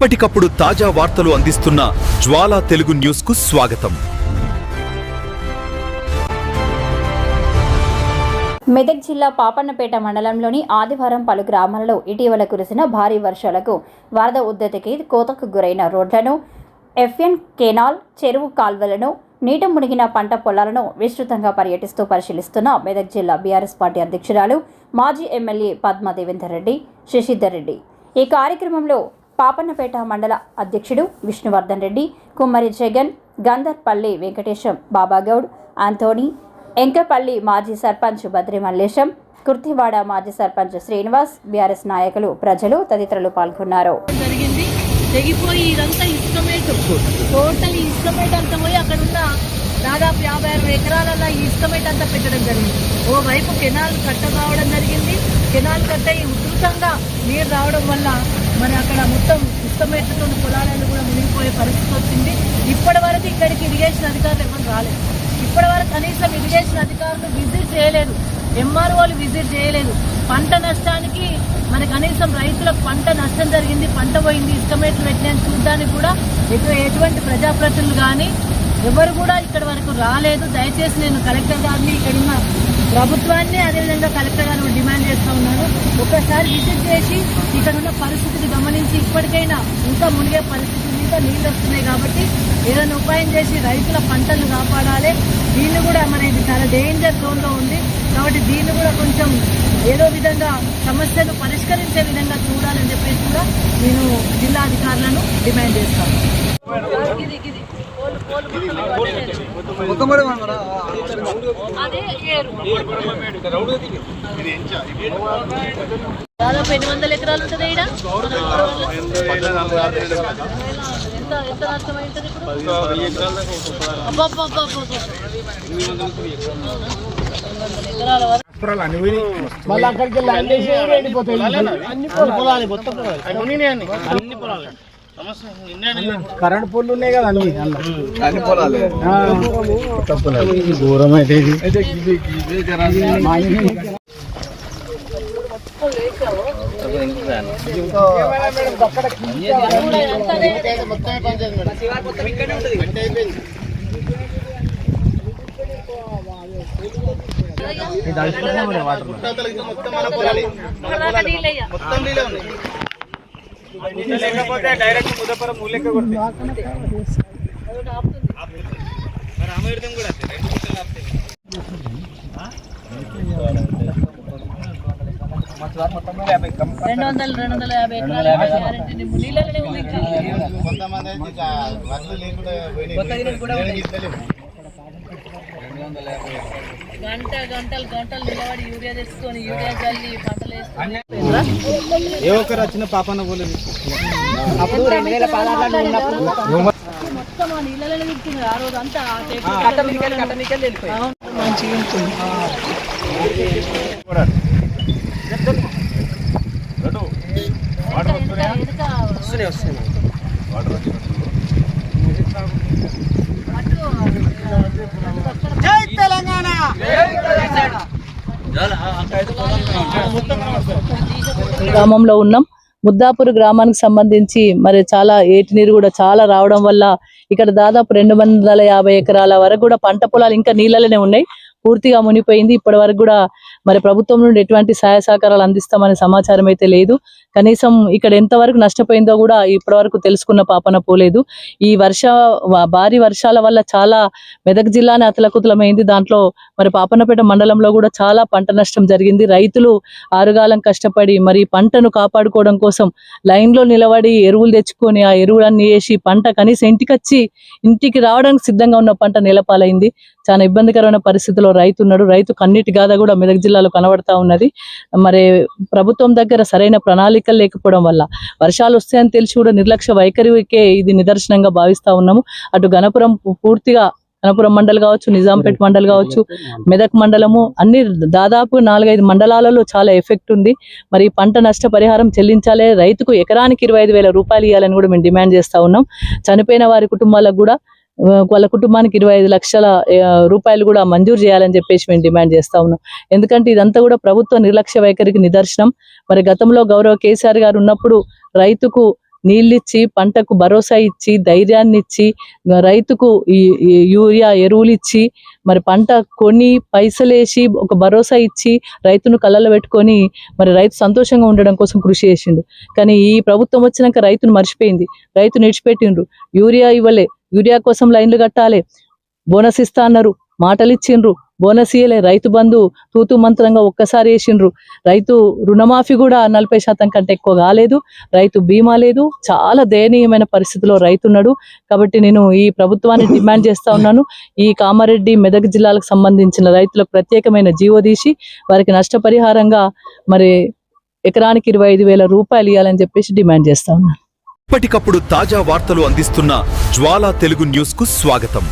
ఎప్పటికప్పుడు తాజా వార్తలు అందిస్తున్న జ్వాలా తెలుగు న్యూస్కు స్వాగతం. మెదక్ జిల్లా పాపన్నపేట మండలంలోని ఆదివారం పలు గ్రామాలలో ఇటీవల కురిసిన భారీ వర్షాలకు వరద ఉద్ధతికి కోతకు గురైన రోడ్లను ఎఫ్ఎన్ కెనాల్ చెరువు కాల్వలను నీట మునిగిన పంట పొలాలను విస్తృతంగా పర్యటిస్తూ పరిశీలిస్తున్న మెదక్ జిల్లా బీఆర్ఎస్ పార్టీ అధ్యక్షురాలు మాజీ ఎమ్మెల్యే పద్మ దేవేందర్ రెడ్డి శశిధర్ రెడ్డి. ఈ కార్యక్రమంలో పాపన్నపేట మండల అధ్యక్షుడు విష్ణువర్ధన్ రెడ్డి కుమ్మరి జగన్ గంధర్పల్లి వెంకటేశం బాబాగౌడ్ ఆంటోనీ ఎంకపల్లి మాజీ సర్పంచ్ బద్రి మల్లేశం కుర్తివాడ మాజీ సర్పంచ్ శ్రీనివాస్ బీఆర్ఎస్ నాయకులు ప్రజలు తదితరులు పాల్గొన్నారు. జరిగింది. తెగిపోయి ఇదంతా ఇసుకమేట్ టోటల్ ఇసుకమేట్ అంతా పోయి అక్కడ ఉన్న దాదాపు యాభై అరవై ఎకరాలలో ఈ ఇసుకమేట్ అంతా పెట్టడం జరిగింది. ఓవైపు కెనాల్ కట్ట రావడం జరిగింది. కెనాల్ కట్ట ఈ ఉధృతంగా నీరు రావడం వల్ల మరి అక్కడ మొత్తం ఇసుకమేట్లతో పొలాలను కూడా మునిగిపోయే పరిస్థితి వచ్చింది. ఇప్పటి వరకు ఇక్కడికి ఇరిగేషన్ అధికారులు ఎవరు రాలేదు. ఇప్పటి వరకు కనీసం ఇరిగేషన్ అధికారులు విజిట్ చేయలేదు. ఎంఆర్ఓలు విజిట్ చేయలేదు. పంట నష్టానికి మన కనీసం రైతులకు పంట నష్టం జరిగింది. పంట పోయింది. ఇష్టమేట్లు పెట్టినని చూడడానికి కూడా ఎటువంటి ప్రజాప్రతినిధులు కానీ ఎవరు కూడా ఇక్కడ వరకు రాలేదు. దయచేసి నేను కలెక్టర్ గారిని ఇక్కడ ఉన్న ప్రభుత్వాన్ని అదేవిధంగా కలెక్టర్ గారు డిమాండ్ చేస్తూ ఉన్నారు. ఒక్కసారి విజిట్ చేసి ఇక్కడ ఉన్న పరిస్థితిని గమనించి ఇప్పటికైనా ఇంకా మునిగే పరిస్థితి ఇంకా నీళ్ళు వస్తున్నాయి కాబట్టి ఏదైనా ఉపాయం చేసి రైతుల పంటలు కాపాడాలి. దీన్ని కూడా మన ఇది చాలా డేంజర్ జోన్లో ఉంది. కాబట్టి దీన్ని కూడా కొంచెం ఏదో విధంగా సమస్యను పరిష్కరించే విధంగా చూడాలని చెప్పేసి కూడా నేను జిల్లా అధికారులను డిమాండ్ చేస్తాను. ఏరు. దాదాపు ఎన్ని వందల ఎకరాలు ఉంటుంది ఈడ ఎంత ఎంత నష్టం అవుతుంది ఇప్పుడు అబ్బబ్బబ్బబ్బబ్బ. ఎకరాల వరకు మళ్ళీ అక్కడికి అన్ని పొలాలు మొత్తం పొలాలు అన్ని పొలాలు కరెంట్ పొల్లు ఉన్నాయి కదా అన్ని పొలాలు. మొత్తం పొలాలు. దూరం అయితే ఇది మా ఇంటి- అక్కడ మొత్తం పొలాల నీళ్ళయ్య. అదొకటి ఆపుతుంది. రెండు వందలు రెండు వందల యాభై ఇంకా. గంట గంటలు గంటలు నిలబడి యూరియా తెచ్చుకొని యూరియా చల్లి పంటలు వేసుకొని ఏ ఒక్కరు వచ్చిన పాపన పోలేదు అప్పుడు రెండు వేల పదహారులో ఉన్నప్పుడు మొత్తం ఆ నీళ్ళలోనే తిరుగుతుంది ఆ రోజు అంతా ఆ టైపు. అవును, మంచిగా ఉంటుంది ఎదుక- ఎదుక జై తెలంగాణ గ్రామంలో ఉన్నాం. ముద్దాపూర్ గ్రామానికి సంబంధించి మరి చాలా ఏటి నీరు కూడా చాలా రావడం వల్ల ఇక్కడ దాదాపు రెండు వందల యాభై ఎకరాల వరకు కూడా పంట పొలాలు ఇంకా నీళ్ళలోనే ఉన్నాయి. పూర్తిగా మునిపోయింది ఇప్పటి వరకు కూడా మరి ప్రభుత్వం నుండి ఎటువంటి సహాయ సహకారాలు అందిస్తామనే సమాచారం అయితే లేదు. కనీసం ఇక్కడ ఎంతవరకు నష్టపోయిందో కూడా ఇప్పటి వరకు తెలుసుకున్న పాపన పోలేదు. ఈ వర్ష భారీ వర్షాల వల్ల చాలా మెదక్ జిల్లానే అతలకుతలమైంది. దాంట్లో మరి పాపన్నపేట మండలంలో కూడా చాలా పంట నష్టం జరిగింది. రైతులు ఆరుగాలం కష్టపడి మరి పంటను కాపాడుకోవడం కోసం లైన్లో నిలబడి ఎరువులు తెచ్చుకొని ఆ ఎరువులన్నీ వేసి పంట కనీసం ఇంటికి వచ్చి ఇంటికి రావడానికి సిద్ధంగా ఉన్న పంట నేలపాలైంది. చాలా ఇబ్బందికరమైన పరిస్థితిలో రైతు ఉన్నాడు. రైతు కన్నీటి గాథ కూడా మెదక్ జిల్లాలో కనబడతా ఉన్నది. మరి ప్రభుత్వం దగ్గర సరైన ప్రణాళికలు లేకపోవడం వల్ల వర్షాలు వస్తాయని తెలిసి కూడా నిర్లక్ష్య వైఖరికే ఇది నిదర్శనంగా భావిస్తా ఉన్నాము. అటు గణపురం పూర్తిగా గణపురం మండల్ కావచ్చు నిజాంపేట్ మండల్ కావచ్చు మెదక్ మండలము అన్ని దాదాపు నాలుగైదు మండలాలలో చాలా ఎఫెక్ట్ ఉంది. మరి పంట నష్ట పరిహారం చెల్లించాలి రైతుకు ఎకరానికి ఇరవై ఐదు వేల రూపాయలు ఇవ్వాలని కూడా మేము డిమాండ్ చేస్తా ఉన్నాం. చనిపోయిన వారి కుటుంబాలకు కూడా వాళ్ళ కుటుంబానికి ఇరవై ఐదు లక్షల రూపాయలు కూడా మంజూరు చేయాలని చెప్పేసి మేము డిమాండ్ చేస్తా ఉన్నాం. ఎందుకంటే ఇదంతా కూడా ప్రభుత్వ నిర్లక్ష్య వైఖరికి నిదర్శనం. మరి గతంలో గౌరవ కేసీఆర్ గారు ఉన్నప్పుడు రైతుకు నీళ్ళిచ్చి పంటకు భరోసా ఇచ్చి ధైర్యాన్ని ఇచ్చి రైతుకు యూరియా ఎరువులు ఇచ్చి మరి పంట కొని పైసలేసి ఒక భరోసా ఇచ్చి రైతును కళ్ళలో పెట్టుకొని మరి రైతు సంతోషంగా ఉండడం కోసం కృషి చేసిండు. కానీ ఈ ప్రభుత్వం వచ్చినాక రైతును మర్చిపోయింది. రైతును విడిచిపెట్టిండ్రు. యూరియా ఇవ్వలే. యూరియా కోసం లైన్లు కట్టాలి. బోనస్ ఇస్తా అన్నారు. మాటలు ఇచ్చిండ్రు బోనస్ ఇయ్యలే. రైతు బంధు తూతు మంత్రంగా ఒక్కసారి వేసిండ్రు. రైతు రుణమాఫీ కూడా నలభై శాతం కంటే ఎక్కువ కాలేదు. రైతు బీమా లేదు. చాలా దయనీయమైన పరిస్థితిలో రైతున్నాడు. కాబట్టి నేను ఈ ప్రభుత్వాన్ని డిమాండ్ చేస్తా ఉన్నాను. ఈ కామారెడ్డి మెదక్ జిల్లాలకు సంబంధించిన రైతులకు ప్రత్యేకమైన జీవో తీసి వారికి నష్టపరిహారంగా మరి ఎకరానికి ఇరవై ఐదు వేల రూపాయలు ఇవ్వాలని చెప్పేసి డిమాండ్ చేస్తా ఉన్నాను. ఎప్పటికప్పుడు తాజా వార్తలు అందిస్తున్న జ్వాలా తెలుగు న్యూస్కు స్వాగతం.